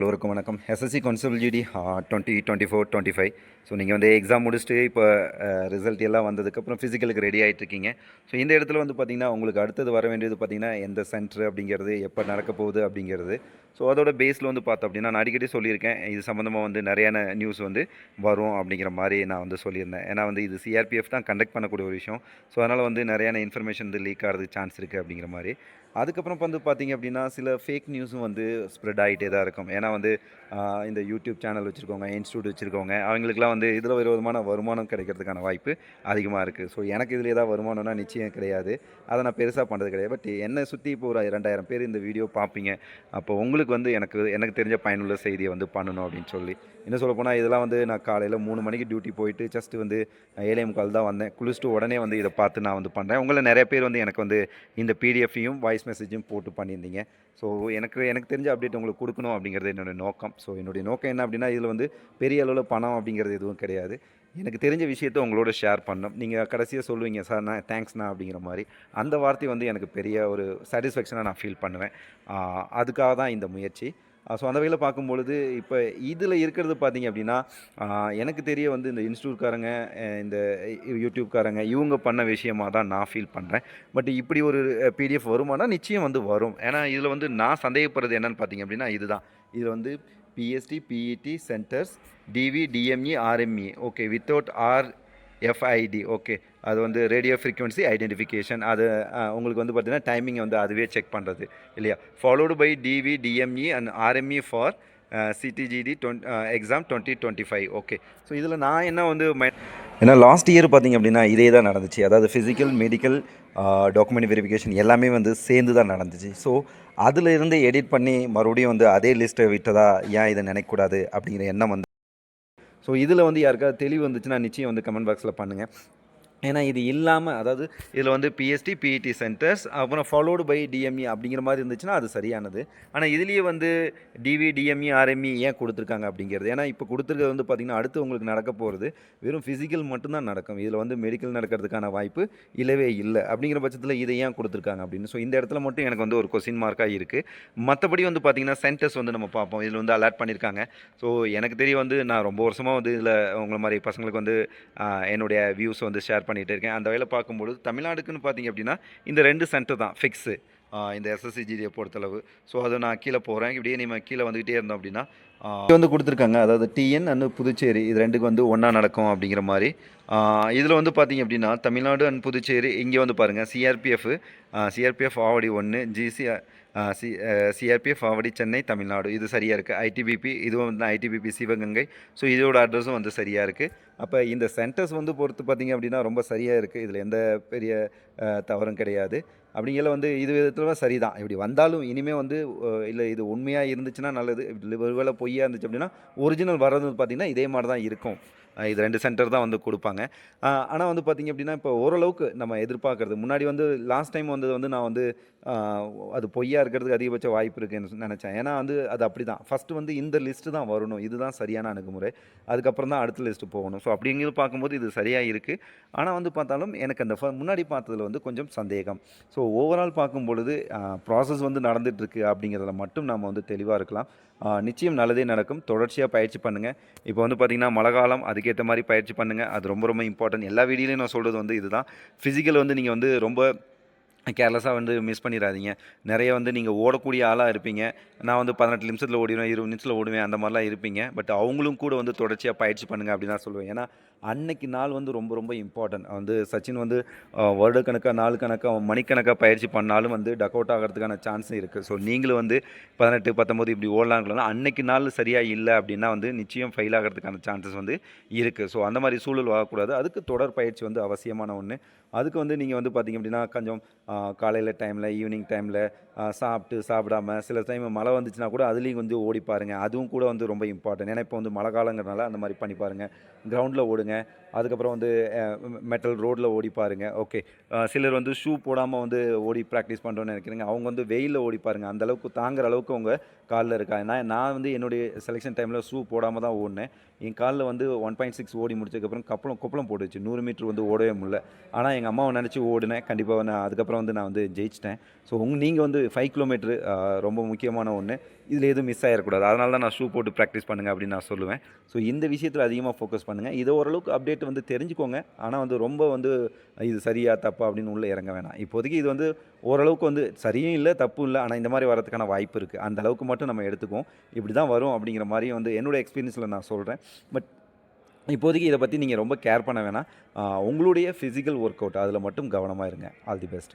எல்லோருக்கும் வணக்கம். SSC constable GD twenty twenty four twenty five so நீங்கள் வந்து எக்ஸாம் முடிச்சுட்டு இப்போ ரிசல்ட் எல்லாம் வந்ததுக்கப்புறம் ஃபிசிக்கலுக்கு ரெடி ஆகிட்டு இருக்கீங்க ஸோ இந்த இடத்துல வந்து பார்த்தீங்கன்னா உங்களுக்கு அடுத்தது வர வேண்டியது பார்த்தீங்கன்னா எந்த சென்டர் அப்படிங்கிறது எப்போ நடக்க போகுது அப்படிங்கிறது. ஸோ அதோட பேஸில் வந்து பார்த்தோம் அப்படின்னா நான் அடிக்கடி சொல்லியிருக்கேன் இது சம்மந்தமாக வந்து நிறையான நியூஸ் வந்து வரும் அப்படிங்கிற மாதிரி நான் வந்து சொல்லியிருந்தேன். ஏன்னா வந்து இது சிஆர்பிஎஃப் தான் கண்டக்ட் பண்ணக்கூடிய ஒரு விஷயம். ஸோ அதனால் வந்து நிறையான இன்ஃபர்மேஷன் வந்து லீக் ஆகிறதுக்கு சான்ஸ் இருக்குது அப்படிங்கிற மாதிரி. அதுக்கப்புறம் வந்து பார்த்தீங்க அப்படின்னா சில ஃபேக் நியூஸும் வந்து ஸ்ப்ரெட் ஆகிட்டே தான் இருக்கும். ஏன்னா வந்து இந்த யூடியூப் சேனல் வச்சுருக்கவங்க இன்ஸ்டியூட் வச்சுருக்கவங்க அவங்களுக்குலாம் வந்து இதில் ஒரு விதமான வருமானம் கிடைக்கிறதுக்கான வாய்ப்பு அதிகமாக இருக்குது ஸோ எனக்கு இதில் ஏதாவது வருமானம்னா நிச்சயம் கிடையாது. அதை நான் பெருசாக பண்ணுறது கிடையாது. பட் என்னை சுற்றி இப்போ ஒரு ரெண்டாயிரம் பேர் இந்த வீடியோ பார்ப்பீங்க. அப்போ உங்களுக்கு வந்து எனக்கு எனக்கு தெரிஞ்ச பயனுள்ள செய்தியை வந்து பண்ணணும் அப்படின்னு சொல்லி. இன்னும் சொல்ல போனால் இதெல்லாம் வந்து நான் காலையில் மூணு மணிக்கு டியூட்டி போயிட்டு ஜஸ்ட் வந்து ஏழே முக்கால் தான் வந்தேன். குளிச்சுட்டு உடனே வந்து இதை பார்த்து நான் வந்து பண்ணுறேன் உங்களை நிறைய பேர் வந்து எனக்கு வந்து இந்த பிடிஎஃப்பையும் வாய்ஸ் மெசேஜும் போட்டு பண்ணியிருந்தீங்க. ஸோ எனக்கு எனக்கு தெரிஞ்ச அப்டேட் உங்களுக்கு கொடுக்கணும் அப்படிங்கிறது என்னோட நோக்கம். ஸோ என்னுடைய நோக்கம் என்ன அப்படின்னா இதில் வந்து பெரிய அளவில் பணம் அப்படிங்கிறது எதுவும் கிடையாது. எனக்கு தெரிஞ்ச விஷயத்த உங்களோட ஷேர் பண்ணணும். நீங்கள் கடைசியாக சொல்லுவீங்க சார் நான் தேங்க்ஸ்ண்ணா அப்படிங்கிற மாதிரி. அந்த வார்த்தை வந்து எனக்கு பெரிய ஒரு சாட்டிஸ்ஃபேக்ஷனாக நான் ஃபீல் பண்ணுவேன். அதுக்காக தான் இந்த முயற்சி. ஸோ அந்த வகையில் பார்க்கும்பொழுது இப்போ இதில் இருக்கிறது பார்த்தீங்க அப்படின்னா எனக்கு தெரிய வந்து இந்த இன்ஸ்டியூட்காரங்க இந்த யூடியூப்காரங்க இவங்க பண்ண விஷயமாக தான் நான் ஃபீல் பண்ணுறேன் பட் இப்படி ஒரு பிடிஎஃப் வருமானா நிச்சயம் வந்து வரும் ஏன்னா இதில் வந்து நான் சந்தேகப்படுறது என்னென்னு பார்த்தீங்க அப்படின்னா இதுதான் இதில் வந்து PST PET centres TV DME RME okay without RFID okay அது வந்து ரேடியோ ஃப்ரீக்வன்சி ஐடென்டிஃபிகேஷன் அது உங்களுக்கு வந்து பார்த்திங்கன்னா டைமிங் வந்து அதுவே செக் பண்ணுறது இல்லையா? Followed by TV DME and RME for CDGD twenty exam twenty twenty five okay so இதில் நான் என்ன வந்து மை- ஏன்னா லாஸ்ட் இயர் பார்த்திங்க அப்படின்னா இதே தான் நடந்துச்சு. அதாவது ஃபிசிக்கல் மெடிக்கல் டாக்குமெண்ட் வெரிஃபிகேஷன் எல்லாமே வந்து சேர்ந்து தான் நடந்துச்சு. ஸோ அதிலிருந்து எடிட் பண்ணி மறுபடியும் வந்து அதே லிஸ்ட்டை விட்டதா ஏன் இதை நினைக்கக்கூடாது அப்படிங்கிற எண்ணம் வந்து ஸோ இதில் வந்து யாருக்காவது தெளிவு வந்துச்சுன்னா நிச்சயம் வந்து கமெண்ட் பாக்ஸில் பண்ணுங்கள் ஏன்னா இது இல்லாமல் அதாவது இதில் வந்து பிஎஸ்டி பிஇடி சென்டர்ஸ் அப்புறம் ஃபாலோடு பை டிஎம்இ அப்படிங்கிற மாதிரி இருந்துச்சுன்னா அது சரியானது. ஆனால் இதுலேயே வந்து டிவி டிஎம்இ ஆர்எம்இ ஏன் கொடுத்துருக்காங்க அப்படிங்கிறது? ஏன்னா இப்போ கொடுத்துருக்கிறது வந்து பார்த்திங்கன்னா அடுத்து உங்களுக்கு நடக்க போகிறது வெறும் ஃபிசிக்கல் மட்டும்தான் நடக்கும். இதில் வந்து மெடிக்கல் நடக்கிறதுக்கான வாய்ப்பு இல்லவே இல்லை. அப்படிங்கிற பட்சத்தில் இதை ஏன் கொடுத்துருக்காங்க அப்படின்னு? ஸோ இந்த இடத்துல மட்டும் எனக்கு வந்து ஒரு கொஸ்டின் மார்க்காக இருக்குது மற்றபடி வந்து பார்த்திங்கன்னா சென்டர்ஸ் வந்து நம்ம பார்ப்போம். இதில் வந்து அலாட் பண்ணியிருக்காங்க ஸோ எனக்கு தெரிய வந்து நான் ரொம்ப வருஷமாக வந்து இதில் உங்களை மாதிரி பசங்களுக்கு வந்து என்னுடைய வியூஸ் வந்து ஷேர் பண்ணிகிட்டு இருக்கேன். அந்த வகையில் பார்க்கும்பொழுது தமிழ்நாடுக்குன்னு பார்த்தீங்க அப்படின்னா இந்த ரெண்டு சென்டர் தான் ஃபிக்ஸு இந்த எஸ்எஸ்சிஜிடியை பொறுத்தளவு. ஸோ அதை நான் கீழே போகிறேன் இப்படியே நம்ம கீழே வந்துக்கிட்டே இருந்தோம் அப்படின்னா இது வந்து கொடுத்துருக்காங்க. அதாவது டிஎன் அண்ட் புதுச்சேரி இது ரெண்டுக்கு வந்து ஒன்றா நடக்கும் அப்படிங்கிற மாதிரி. இதில் வந்து பார்த்தீங்க அப்படின்னா தமிழ்நாடு அண்ட் புதுச்சேரி இங்கே வந்து பாருங்கள் சிஆர்பிஎஃப் சிஆர்பிஎஃப் ஆவடி ஒன்று GC C CRPF Avadi Chennai Tamil Nadu. இது சரியாக இருக்குது ஐடிபிபி இதுவும் வந்து ஐடிபிபி சிவகங்கை. ஸோ இதோட அட்ரஸும் வந்து சரியாக இருக்குது அப்போ இந்த சென்டர்ஸ் வந்து பொறுத்து பார்த்தீங்க அப்படின்னா ரொம்ப சரியாக இருக்குது இதில் எந்த பெரிய தவறும் கிடையாது. அப்படிங்கிற வந்து இது விதத்தில் சரி தான் இப்படி வந்தாலும் இனிமேல் வந்து இல்லை இது உண்மையாக இருந்துச்சுன்னா நல்லது. இல்லை ஒருவேளை பொய்யா இருந்துச்சு அப்படின்னா ஒரிஜினல் வர்றது பார்த்திங்கன்னா இதே மாதிரி தான் இருக்கும். இது ரெண்டு சென்டர் தான் வந்து கொடுப்பாங்க. ஆனால் வந்து பார்த்திங்க அப்படின்னா இப்போ ஓரளவுக்கு நம்ம எதிர்பார்க்கறது முன்னாடி வந்து லாஸ்ட் டைம் வந்தது வந்து நான் வந்து அது பொய்யா இருக்கிறதுக்கு அதிகபட்ச வாய்ப்பு இருக்குன்னு நினச்சேன். ஏன்னா வந்து அது அப்படி தான் ஃபஸ்ட்டு வந்து இந்த லிஸ்ட்டு தான் வரணும். இதுதான் சரியான அணுகுமுறை. அதுக்கப்புறம் தான் அடுத்த லிஸ்ட்டு போகணும். ஸோ அப்படிங்கிறது பார்க்கும்போது இது சரியாக இருக்குது ஆனால் வந்து பார்த்தாலும் எனக்கு அந்த ஃப- முன்னாடி பார்த்ததில் வந்து கொஞ்சம் சந்தேகம். ஸோ ஓவரால் பார்க்கும் பொழுது ப்ராசஸ் வந்து நடந்துகிட்ருக்கு அப்படிங்கிறதுல மட்டும் நம்ம வந்து தெளிவாக இருக்கலாம். நிச்சயம் நல்லதே நடக்கும். தொடர்ச்சியாக பயிற்சி பண்ணுங்கள் இப்போ வந்து பார்த்திங்கன்னா மழை காலம் அதுக்கேற்ற மாதிரி பயிற்சி பண்ணுங்கள் அது ரொம்ப ரொம்ப இம்பார்ட்டன்ட் எல்லா வீடியோலையும் நான் சொல்கிறது வந்து இதுதான். ஃபிசிக்கல் வந்து நீங்கள் வந்து ரொம்ப கேர்லெஸ்ஸாக வந்து மிஸ் பண்ணிடாதீங்க. நிறைய வந்து நீங்கள் ஓடக்கூடிய ஆளாக இருப்பீங்க. நான் வந்து பதினெட்டு நிமிஷத்தில் ஓடிடுவேன் இருபது நிமிஷத்தில் ஓடுவேன் அந்த மாதிரிலாம் இருப்பீங்க. பட் அவங்களும் கூட வந்து தொடர்ச்சியாக பயிற்சி பண்ணுங்கள் அப்படின்னு தான் சொல்லுவேன். ஏன்னா அன்னைக்கு நாள் வந்து ரொம்ப ரொம்ப இம்பார்ட்டன்ட் வந்து சச்சின் வந்து வருடக்கணக்காக நாள் கணக்காக மணிக்கணக்காக பயிற்சி பண்ணாலும் வந்து டக் அவுட் ஆகிறதுக்கான சான்ஸும் இருக்குது ஸோ நீங்களும் வந்து பதினெட்டு பத்தொம்போது இப்படி ஓடலாங்களா அன்னைக்கு நாள் சரியாக இல்லை அப்படின்னா வந்து நிச்சயம் ஃபெயில் ஆகிறதுக்கான சான்சஸ் வந்து இருக்குது ஸோ அந்த மாதிரி சூழல் வரக்கூடாது. அதுக்கு தொடர் பயிற்சி வந்து அவசியமான ஒன்று அதுக்கு வந்து நீங்கள் வந்து பார்த்தீங்க அப்படின்னா கொஞ்சம் காலையில் டைமில் ஈவினிங் டைமில் சாப்பிட்டு சாப்பிடாம சில டைம் மழை வந்துச்சுன்னா கூட அதுலேயும் வந்து ஓடி பாருங்கள் அதுவும் கூட வந்து ரொம்ப இம்பார்ட்டன்ட் ஏன்னா இப்போ வந்து மழை காலங்கிறனால அந்த மாதிரி பண்ணி பாருங்கள் கிரவுண்டில் ஓடுங்க. அதுக்கப்புறம் வந்து மெட்டல் ரோடில் ஓடி பாருங்கள் ஓகே சிலர் வந்து ஷூ போடாமல் வந்து ஓடி ப்ராக்டிஸ் பண்ணுறோன்னு நினைக்கிறீங்க. அவங்க வந்து வெயிலில் ஓடி பாருங்கள் அந்த அளவுக்கு தாங்குற அளவுக்கு அவங்க காலில் இருக்கா நான் நான் வந்து என்னுடைய செலெக்ஷன் டைமில் ஷூ போடாமல் தான் ஓடினேன். என் காலில் வந்து ஒன் பாயிண்ட் சிக்ஸ் ஓடி முடிச்சதுக்கப்புறம் கப்பலம் கொப்பளம் போட்டுச்சு நூறு மீட்டர் வந்து ஓடவே முடியல. ஆனால் எங்கள் அம்மாவை நினச்சி ஓடினேன். கண்டிப்பாக நான் அதுக்கப்புறம் வந்து நான் வந்து ஜெயிச்சிட்டேன். ஸோ உங் நீங்கள் வந்து ஃபைவ் கிலோமீட்ரு ரொம்ப முக்கியமான ஒன்று இதில் எதுவும் மிஸ் ஆகிடக்கூடாது அதனால தான் நான் ஷூ போட்டு ப்ராக்டிஸ் பண்ணுங்கள் அப்படின்னு நான் சொல்லுவேன். ஸோ இந்த விஷயத்தில் அதிகமாக ஃபோக்கஸ் பண்ணுங்கள் இதை ஓரளவுக்கு அப்டேட் வந்து தெரிஞ்சுக்கோங்க. ஆனால் வந்து ரொம்ப வந்து இது சரியா தப்பா அப்படின்னு உள்ளே இறங்க வேணாம். இப்போதைக்கு இது வந்து ஓரளவுக்கு வந்து சரியும் இல்லை தப்பும் இல்லை. ஆனால் இந்த மாதிரி வரதுக்கான வாய்ப்பு இருக்குது அந்த அளவுக்கு மட்டும் நம்ம எடுத்துக்குவோம். இப்படி தான் வரும் அப்படிங்கிற மாதிரி வந்து என்னோட எக்ஸ்பீரியன்ஸில் நான் சொல்கிறேன் பட் இப்போதைக்கு இதை பற்றி நீங்கள் ரொம்ப கேர் பண்ண வேணாம். உங்களுடைய ஃபிசிக்கல் ஒர்க் அவுட் அதில் மட்டும் கவனமாக இருங்க. All the best